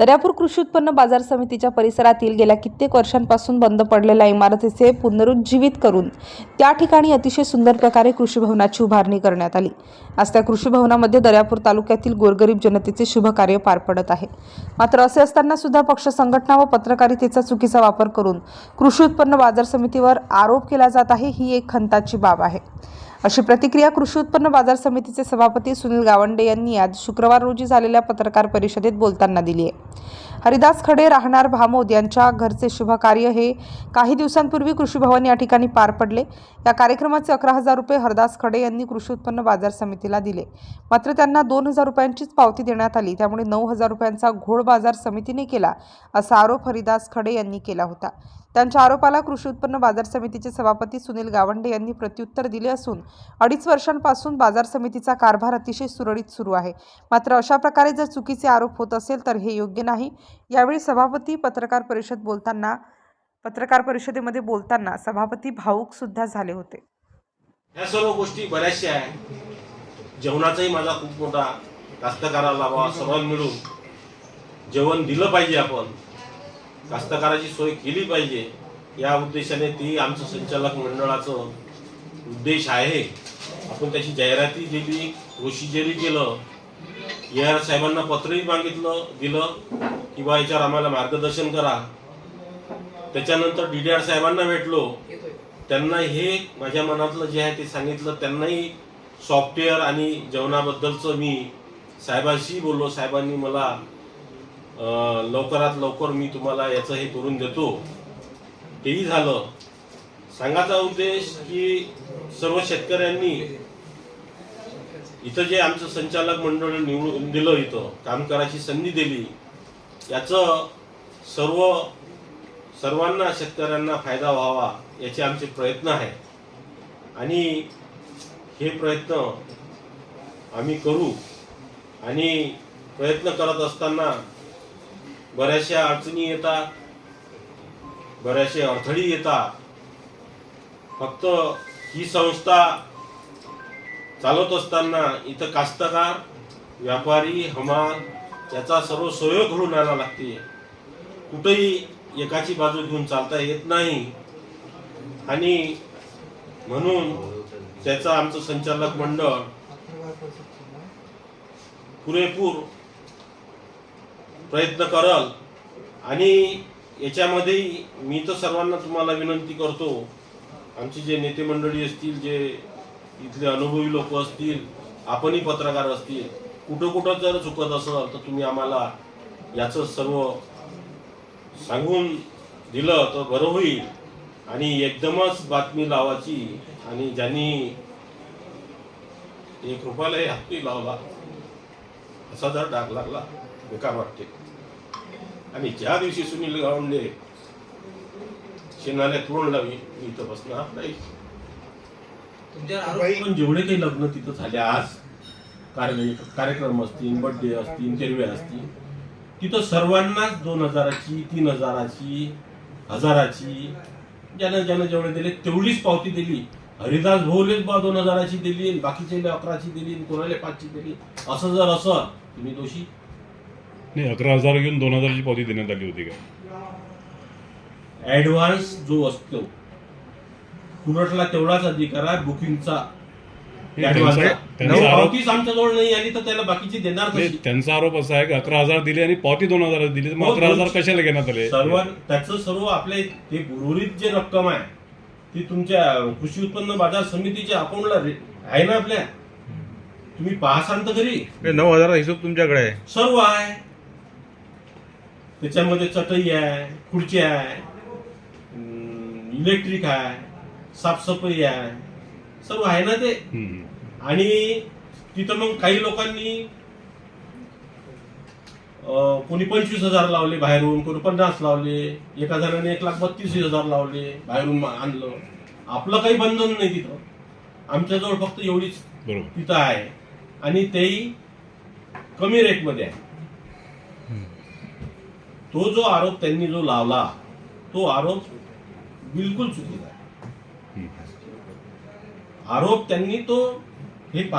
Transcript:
दर्यापूर कृषी उत्पन्न बाजार समितीच्या परिसरातील गेल्या कित्येक वर्षांपासून बंद पडलेल्या इमारतीचे पुनरुज्जीवित करून त्या ठिकाणी अतिशय सुंदर प्रकारे कृषी भवनाची उभारणी करण्यात आली. आज त्या कृषी भवनामध्ये दर्यापूर तालुक्यातील गोरगरीब जनतेचे शुभ कार्य पार पडत आहे. मात्र असे असताना सुद्धा पक्ष संघटना व पत्रकारितेचा चुकीचा वापर करून कृषी उत्पन्न बाजार समितीवर आरोप केला जात आहे ही एक खंताची बाब आहे. अशी प्रतिक्रिया कृषी उत्पन्न बाजार समितीचे सभापती सुनील गावंडे यांनी आज शुक्रवार रोजी झालेल्या पत्रकार परिषदेत बोलताना दिली आहे. हरिदास खडे राहणार भामोद यांच्या घरचे शुभकार्य हे काही दिवसांपूर्वी कृषी भवन या ठिकाणी पार पडले. या कार्यक्रमाचे अकरा हजार रुपये हरदास खडे यांनी कृषी उत्पन्न बाजार समितीला दिले. मात्र त्यांना दोन हजार रुपयांचीच पावती देण्यात आली. त्यामुळे नऊ हजार रुपयांचा घोड बाजार समितीने केला असा आरोप हरिदास खडे यांनी केला होता. त्यांच्या आरोपाला कृषी उत्पन्न बाजार समितीचे सभापती सुनील गावंडे यांनी प्रत्युत्तर दिले असून अडीच वर्षांपासून बाजार समितीचा कारभार अतिशय सुरळीत सुरू आहे. मात्र अशा प्रकारे जर चुकीचे आरोप होत असेल तर हे योग्य नाही. यावेळी सभापती पत्रकार परिषद बोलताना पत्रकार परिषदेमध्ये बोलताना सभापती भाऊक सुद्धा झाले होते. ह्या सर्व गोष्टी बऱ्याचशा आहे जेवणाचाही माझा खूप मोठा कास्तकाराला बाबा सवाल मिळून. जेवण दिलं पाहिजे आपण. कास्तकाराची सोय केली पाहिजे. या उद्देशाने ती आमचं संचालक मंडळाचं उद्देश आहे. आपण त्याची जाहिराती दिली प्रोसिजरही केलं. ए आर साहेबांना पत्रही मागितलं दिलं. किंवा याच्यावर आम्हाला मार्गदर्शन करा. त्याच्यानंतर डी डी आर साहेबांना भेटलो. त्यांना हे माझ्या मनातलं जे आहे ते सांगितलं. त्यांनाही सॉफ्टवेअर आणि जेवणाबद्दलचं मी साहेबांशी बोललो. साहेबांनी मला लवकरात लवकर मी तुम्हाला याचं हे करून देतो. तेही झालं. सांगायचा उद्देश की सर्व शेतकऱ्यांनी इथं जे आमचं संचालक मंडळ निवडून दिलं इथं काम करायची संधी दिली. याचं सर्व सर्वांना शेतकऱ्यांना फायदा व्हावा याचे आमचे प्रयत्न आहे आणि हे प्रयत्न आम्ही करू आणि प्रयत्न करत असताना बऱ्याचशा अडचणी येतात बऱ्याचशे अडथळी येतात. फक्त ही संस्था चालवत असताना इथं कास्तकार व्यापारी हमाल त्याचा सर्व सहयोग घडून आणावा लागते कुठेही एकाची बाजू घेऊन चालता येत नाही. आणि म्हणून त्याचा आमचं संचालक मंडळ पुरेपूर प्रयत्न करल. आणि याच्यामध्ये मी तर सर्वांना तुम्हाला विनंती करतो आमचे जे नेते मंडळी असतील जे इथले अनुभवी लोक असतील आपणही पत्रकार असतील कुठं कुठं जर चुकत असेल तर तुम्ही आम्हाला याचं सर्व सांगून दिलं तर बरं होईल. आणि एकदमच बातमी लावायची. आणि ज्यांनी एक रुपयालाही हाती लावला असा जर डाग लागला बेकार वाटते. आणि ज्या दिवशी सुनील गावंडे शेणाला तोंड लावी मी इथं बसणार नाही. पण जेवढे काही लग्न तिथं झाले आज कार्य कार्यक्रम असतील बर्थडे असतील तेरवे असतील तिथं सर्वांनाच दोन हजाराची तीन हजाराची हजाराची ज्यानं ज्यानं जेवढे दिले तेवढीच पावती दिली. हरिदास भाऊलेच बा दोन हजाराची दिली बाकीचे अकराची दिली कोणाला पाचची दिली. असं जर असं तुम्ही दोषी. नाही अकरा हजार घेऊन दोन हजाराची पावती देण्यात आली होती का? ऍडव्हान्स जो असतो पुरवठला तेवढाच अधिकार आहे बुकिंगचा त्यांचा- आरोप- पावतीच आमच्याजवळ नाही आली तर त्याला बाकीची देणार नाही, कशी? त्यांचा आरोप असा आहे की अकरा हजार दिले आणि पावती दोन हजार दिली तर मग हो, अकरा दोन- हजार कशाला घेण्यात आले सर्व त्याचं सर्व आपले ते उर्वरित जे रक्कम आहे ती तुमच्या कृषी उत्पन्न बाजार समितीच्या अकाउंटला रे- आहे ना आपल्या? तुम्ही पाहसाल तर घरी. नऊ हजाराचा हिशोब तुमच्याकडे आहे. सर्व आहे. त्याच्यामध्ये चटई आहे खुर्ची आहे इलेक्ट्रिक आहे साफसफाई आहे. सर्व आहे ना ते. आणि तिथं मग काही लोकांनी अं, कोणी पंचवीस हजार लावले बाहेरून कोणी पन्नास लावले एका जणाने एक लाख बत्तीस हजार लावले बाहेरून आणलं. आपलं काही बंधन नाही तिथं. आमच्याजवळ फक्त एवढीच तिथं आहे. आणि तेही कमी रेटमध्ये आहे. तो जो आरोप त्यांनी जो लावला तो आरोप बिलकुल चुकीचा आहे. आरोप त्यांनी तो हे पहा